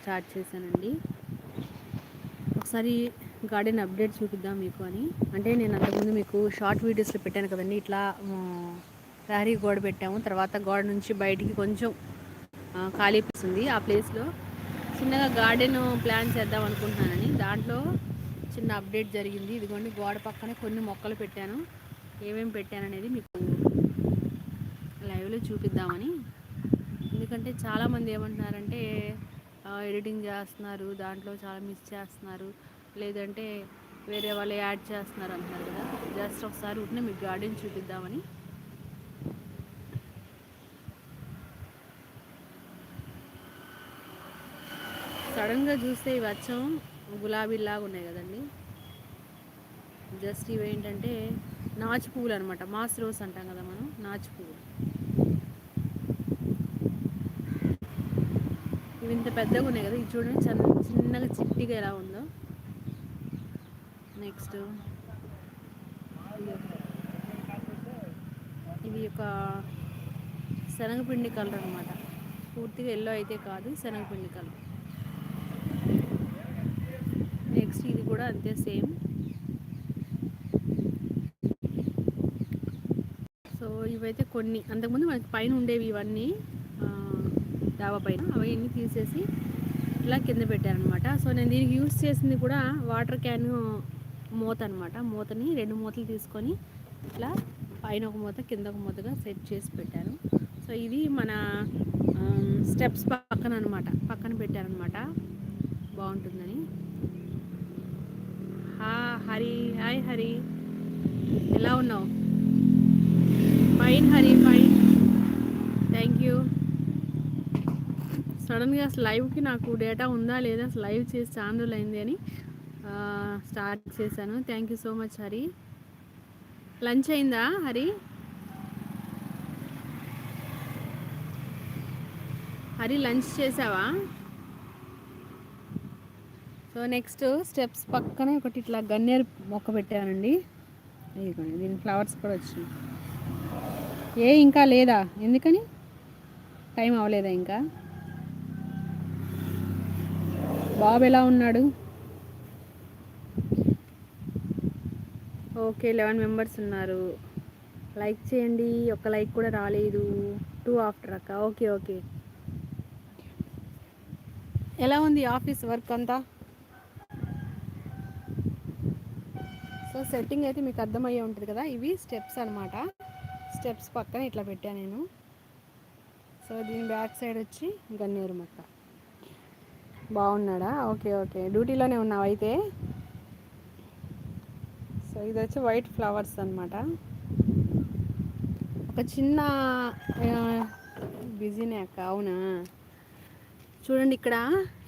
Start చేశానండి. ఒకసారి garden update చూపిద్దాం మీకు అని. అంటే నేను అంతకుముందు మీకు షార్ట్ వీడియోస్లో పెట్టాను కదండి. ఇట్లా ప్రహరీ గోడ పెట్టాము. తర్వాత గోడ నుంచి బయటికి కొంచెం ఖాళీ ఉంది ఆ ప్లేస్లో. చిన్నగా గార్డెన్ ప్లాన్ చేద్దాం అనుకుంటున్నానని. దాంట్లో చిన్న అప్డేట్ జరిగింది. ఇదిగోండి గోడ పక్కనే కొన్ని మొక్కలు పెట్టాను. ఏమేమి పెట్టాననేది మీకు లైవ్లో చూపిద్దామని. ఎందుకంటే చాలామంది ఏమంటున్నారంటే ఎడిటింగ్ చేస్తున్నారు దాంట్లో చాలా మిస్ చేస్తున్నారు లేదంటే వేరే వాళ్ళు యాడ్ చేస్తున్నారు అంటున్నారు కదా. జస్ట్ ఒకసారి ఉంటే మీకు గార్డెన్ చూపిద్దామని. సడన్గా చూస్తే ఇవి వచ్చం గులాబీలాగా ఉన్నాయి కదండి. జస్ట్ ఇవి ఏంటంటే నాచు పువ్వులు అనమాట మాస్ రోస్ అంటాం కదా మనం నాచు పువ్వులు. ఇవి ఇంత పెద్దగా ఉన్నాయి కదా ఇది చూడండి చిన్నగా చిట్టిగా ఎలా ఉందో. నెక్స్ట్ ఇది ఒక శనగపిండి కలర్ అనమాట పూర్తిగా ఎల్లో అయితే కాదు శనగపిండి కలర్. నెక్స్ట్ ఇది కూడా అంతే సేమ్ సో ఇవైతే కొన్ని. అంతకుముందు మనకి పైన ఉండేవి ఇవన్నీ. డాబా పైన అవన్నీ తీసేసి ఇట్లా కింద పెట్టారనమాట సో నేను దీనికి యూస్ చేసింది కూడా వాటర్ క్యాన్ మూత అనమాట మూతని రెండు మూతలు తీసుకొని ఇట్లా పైన ఒక మూత కింద ఒక మూతగా సెట్ చేసి పెట్టాను. సో ఇది మన స్టెప్స్ పక్కన అనమాట పక్కన పెట్టారనమాట బాగుంటుందని. హా హరి. హాయ్ హరి. ఎలా ఉన్నావు? Fine Hari. Fine thank you సడన్గా అసలు లైవ్కి నాకు డేటా ఉందా లేదా అసలు లైవ్ చేసి ఛానల్ అయింది అని స్టార్ట్ చేశాను. Thank you so much Hari. Lunch అయిందా హరి? హరి లంచ్ చేసావా? సో నెక్స్ట్ స్టెప్స్ పక్కనే ఒకటి ఇట్లా గన్నేరు మొక్క పెట్టానండి. దీని ఫ్లవర్స్ కూడా వచ్చినాయి. ఏ ఇంకా లేదా? ఎందుకని? టైం అవ్వలేదా ఇంకా? బాబు ఎలా ఉన్నాడు? ఓకే లెవెన్ మెంబర్స్ ఉన్నారు. లైక్ చేయండి. ఒక లైక్ కూడా రాలేదు. టూ ఆఫ్టర్ అక్క. Okay okay. ఎలా ఉంది ఆఫీస్ వర్క్ అంతా? సో సెట్టింగ్ అయితే మీకు అర్థమయ్యే ఉంటుంది కదా? ఇవి స్టెప్స్ అనమాట స్టెప్స్ పక్కన ఇట్లా పెట్టాను నేను. సో దీని బ్యాక్ సైడ్ వచ్చి గన్నేరు మొక్క. బాగున్నాడా? Okay okay. డ్యూటీలోనే ఉన్నావు అయితే? సో ఇది వచ్చి వైట్ ఫ్లవర్స్ అనమాట ఒక చిన్న బిజీనే అక్క అవునా? చూడండి ఇక్కడ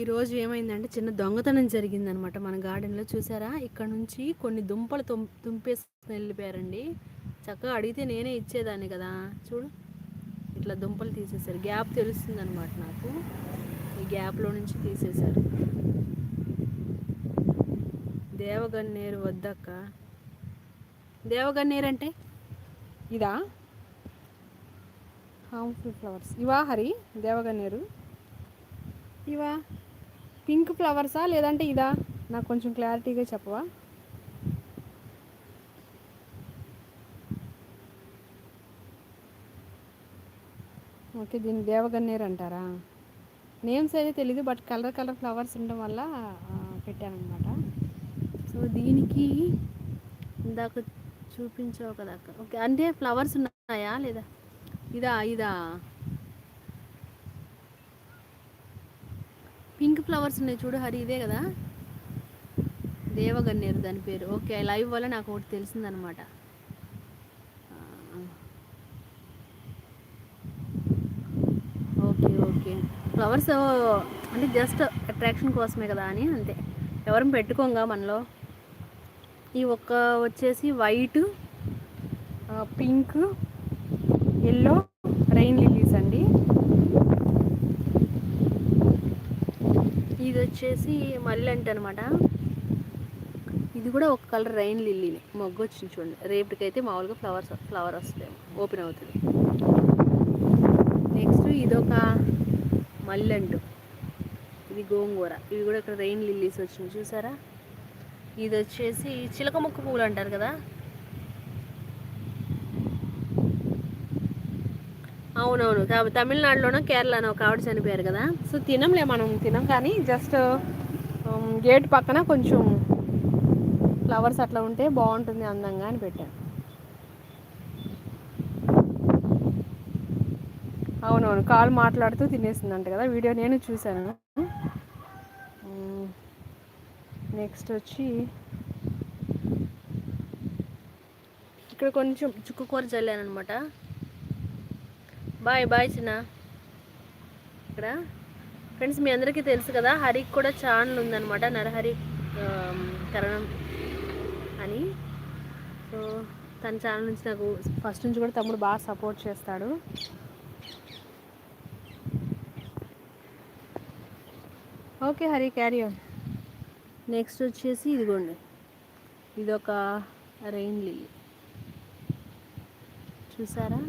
ఈరోజు ఏమైందంటే చిన్న దొంగతనం జరిగిందనమాట మన గార్డెన్లో. చూసారా? ఇక్కడ నుంచి కొన్ని దుంపలు తుం తుంపేసుకుని వెళ్ళిపోయారండి. చక్కగా అడిగితే నేనే ఇచ్చేదాన్ని కదా. చూడు ఇట్లా దుంపలు తీసేసారు గ్యాప్ తెలుస్తుంది అనమాట నాకు. గ్యాప్లో నుంచి తీసేశారు. దేవగన్నేరు వద్దక్క. దేవగన్నేరు అంటే? ఇదా? Harmful flowers. ఇవా హరి? దేవగన్నేరు? ఇవా? పింక్ ఫ్లవర్సా? లేదంటే ఇదా? నాకు కొంచెం క్లారిటీగా చెప్పవా? ఓకే దీన్ని దేవగన్నేరు అంటారా? నేమ్స్ అయితే తెలీదు బట్ కలర్ కలర్ ఫ్లవర్స్ ఉండడం వల్ల పెట్టానమాట సో దీనికి ఇందాక చూపించావు కదా అక్క ఓకే అంటే ఫ్లవర్స్ ఉన్నాయా లేదా? ఇదా ఇదా? పింక్ ఫ్లవర్స్ ఉన్నాయి చూడు హరి ఇదే కదా? దేవగన్నేరు దాని పేరు. ఓకే లైవ్ వల్ల నాకు ఒకటి తెలిసిందనమాట ఓకే ఓకే ఫ్లవర్స్ అంటే జస్ట్ అట్రాక్షన్ కోసమే కదా అని అంతే. ఎవరం పెట్టుకోంగా మనలో. ఈ ఒక్క వచ్చేసి white pink yellow rain lilies అండి. ఇది వచ్చేసి మల్లెంట అనమాట ఇది కూడా ఒక కలర్ రైన్ లిల్లీని. మొగ్గు వచ్చింది చూడండి. రేపటికైతే మామూలుగా ఫ్లవర్స్ ఫ్లవర్ వస్తాయి ఓపెన్ అవుతుంది. నెక్స్ట్ ఇదొక మల్లెంటు. ఇది గోంగూర. ఇవి కూడా ఇక్కడ రెయిన్ లిల్లీస్ వచ్చినాయి. చూసారా? ఇది వచ్చేసి చిలక ముక్క పువ్వులు అంటారు కదా? అవునవును. కాబ- తమిళనాడులోనో కేరళనో ఒక ఆవిడ చనిపోయారు కదా? సో తినంలే మనం తినం కానీ జస్ట్ గేట్ పక్కన కొంచెం ఫ్లవర్స్ అట్లా ఉంటే బాగుంటుంది అందంగా అని పెట్టాను అవునవును కాల్ మాట్లాడుతూ తినేసిందంట కదా వీడియో నేను చూశాను. నెక్స్ట్ వచ్చి ఇక్కడ కొంచెం చుక్కు కూర చల్లాను అనమాట బాయ్ బాయ్ చిన్న. ఇక్కడ. ఫ్రెండ్స్ మీ అందరికీ తెలుసు కదా హరికి కూడా ఛానల్ ఉందన్నమాట నరహరి కరణం అని. సో తన ఛానల్ నుంచి నాకు ఫస్ట్ నుంచి కూడా తమ్ముడు బాగా సపోర్ట్ చేస్తాడు. Okay Hari carry on next వచ్చేసి ఇదిగోండి. ఇదొక రెయిన్ లిల్లీ చూసారా?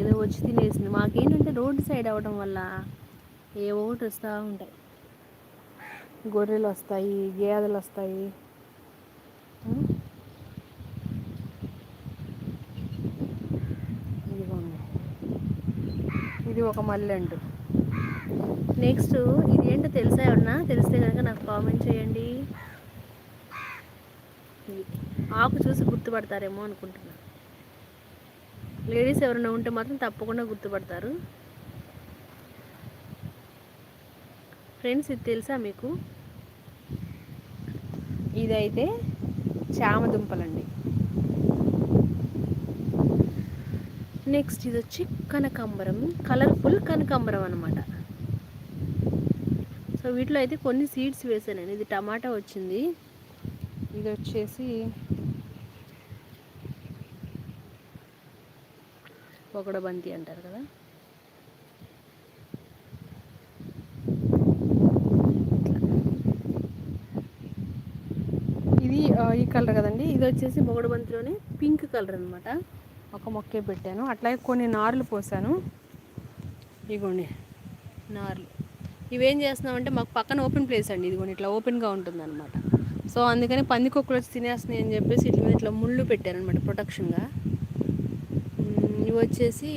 ఏదో వచ్చి తినేసింది. మాకేంటంటే రోడ్డు సైడ్ అవ్వడం వల్ల ఏ ఒకటి వస్తూ ఉంటాయి. గొర్రెలు వస్తాయి గేదెలు వస్తాయి ఉం? ఇదిగోండి ఇది ఒక మల్లెండు నెక్స్ట్ ఇది ఏంటో తెలుసా ఏమన్నా తెలిస్తే కనుక నాకు కామెంట్ చేయండి. ఆకు చూసి గుర్తుపడతారేమో అనుకుంటున్నా. లేడీస్ ఎవరైనా ఉంటే మాత్రం తప్పకుండా గుర్తుపడతారు. ఫ్రెండ్స్ ఇది తెలుసా మీకు? ఇదైతే చామ దుంపలండి నెక్స్ట్ ఇది వచ్చి కనకాంబరం కలర్ఫుల్ కనకాంబరం అనమాట సో వీటిలో అయితే కొన్ని సీడ్స్ వేసాను నేను. ఇది టమాటా వచ్చింది. ఇది వచ్చేసి బంతి అంటారు కదా. ఇది ఈ కలర్ కదండి. ఇది వచ్చేసి బంతిలోనే పింక్ కలర్ అనమాట ఒక మొక్కే పెట్టాను. అట్లాగే కొన్ని నార్లు పోసాను. ఇగోండి. నార్లు. ఇవేం చేస్తున్నామంటే మాకు పక్కన ఓపెన్ ప్లేస్ అండి ఇదిగోండి. ఇట్లా ఓపెన్గా ఉంటుంది అనమాట సో అందుకని పందికొక్కులు వచ్చి తినేస్తున్నాయి అని చెప్పేసి ఇట్ల మీద ఇట్లా ముళ్ళు పెట్టాను అనమాట ప్రొటెక్షన్గా ఇవి వచ్చేసి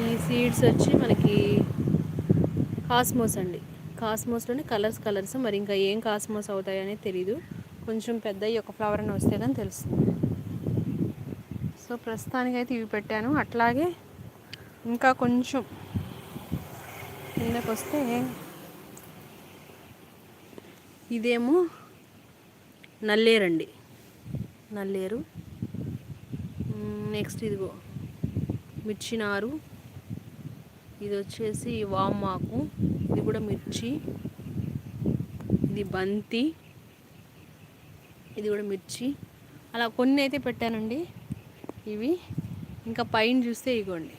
ఈ సీడ్స్ వచ్చి మనకి కాస్మోస్ అండి. కాస్మోస్లోనే కలర్స్ కలర్స్ మరి ఇంకా ఏం కాస్మోస్ అవుతాయనేది తెలీదు. కొంచెం పెద్ద ఒక ఫ్లవర్ అని వస్తే కానీ తెలుస్తుంది. సో ప్రస్తుతానికైతే ఇవి పెట్టాను. అట్లాగే ఇంకా కొంచెం కిందకు వస్తే ఇదేమో నల్లేరండి. నల్లేరు. నెక్స్ట్ ఇదిగో మిర్చి నారు ఇది వచ్చేసి వామాకు. ఇది కూడా మిర్చి. ఇది బంతి. ఇది కూడా మిర్చి. అలా కొన్ని అయితే పెట్టానండి. ఇవి. ఇంకా పైన చూస్తే ఇగోండి.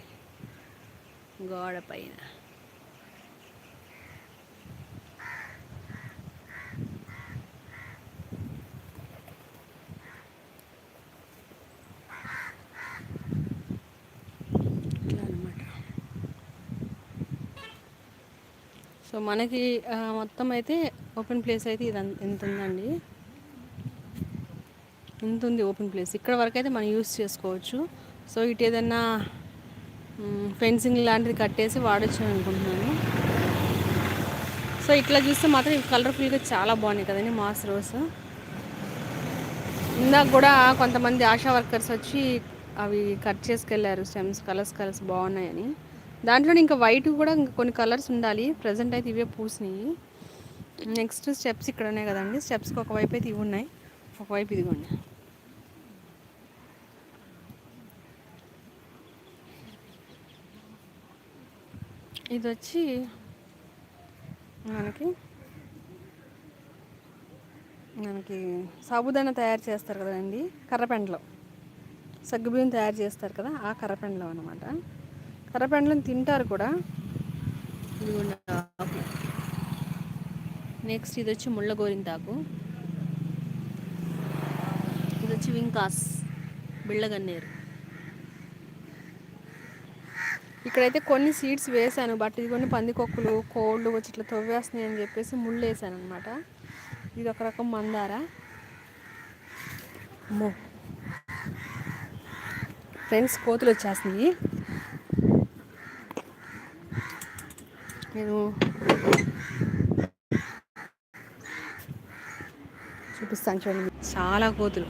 గోడ పైన. సో మనకి మొత్తం అయితే ఓపెన్ ప్లేస్ అయితే ఇది ఎంత ఉందండి ఇంత ఉంది ఓపెన్ ప్లేస్. ఇక్కడ వరకు అయితే మనం యూస్ చేసుకోవచ్చు. సో ఇటు ఏదైనా ఫెన్సింగ్ లాంటిది కట్టేసి వాడచ్చు అనుకుంటున్నాను. సో ఇట్లా చూస్తే మాత్రం ఇవి కలర్ఫుల్గా చాలా బాగున్నాయి కదండి మాస్ రోస్. ఇందాక కూడా కొంతమంది ఆశా వర్కర్స్ వచ్చి అవి కట్ చేసుకెళ్ళారు స్టెమ్స్ కలర్స్ కలర్స్ బాగున్నాయని. దాంట్లో ఇంకా వైట్ కూడా ఇంకా కొన్ని కలర్స్ ఉండాలి. ప్రజెంట్ అయితే ఇవే పూసినాయి. నెక్స్ట్ స్టెప్స్ ఇక్కడ ఉన్నాయి కదండి. స్టెప్స్కి ఒకవైపు అయితే ఇవి ఉన్నాయి. ఒకవైపు ఇదిగోండి. ఇది వచ్చి మనకి మనకి సాబుదానా తయారు చేస్తారు కదండి కర్రపెండలో. సగ్గుబియ్యం తయారు చేస్తారు కదా ఆ కర్రపెండలో అనమాట కర్రపెండలను తింటారు కూడా. ఇదిగోండి నెక్స్ట్ ఇది వచ్చి ముళ్ళ గోరింతాకు. ఇది బిళ్ళగన్నేరు. ఇక్కడైతే కొన్ని సీడ్స్ వేసాను బట్ ఇది కొన్ని పందికొక్కులు కోళ్ళు వచ్చి ఇట్లా తవ్వేస్తున్నాయి అని చెప్పేసి ముళ్ళు వేసాను అనమాట ఇది ఒక రకం మందార. అమ్మో. ఫ్రెండ్స్ కోతులు వచ్చేస్తుంది నేను చూపిస్తాను చూడండి. చాలా కోతులు.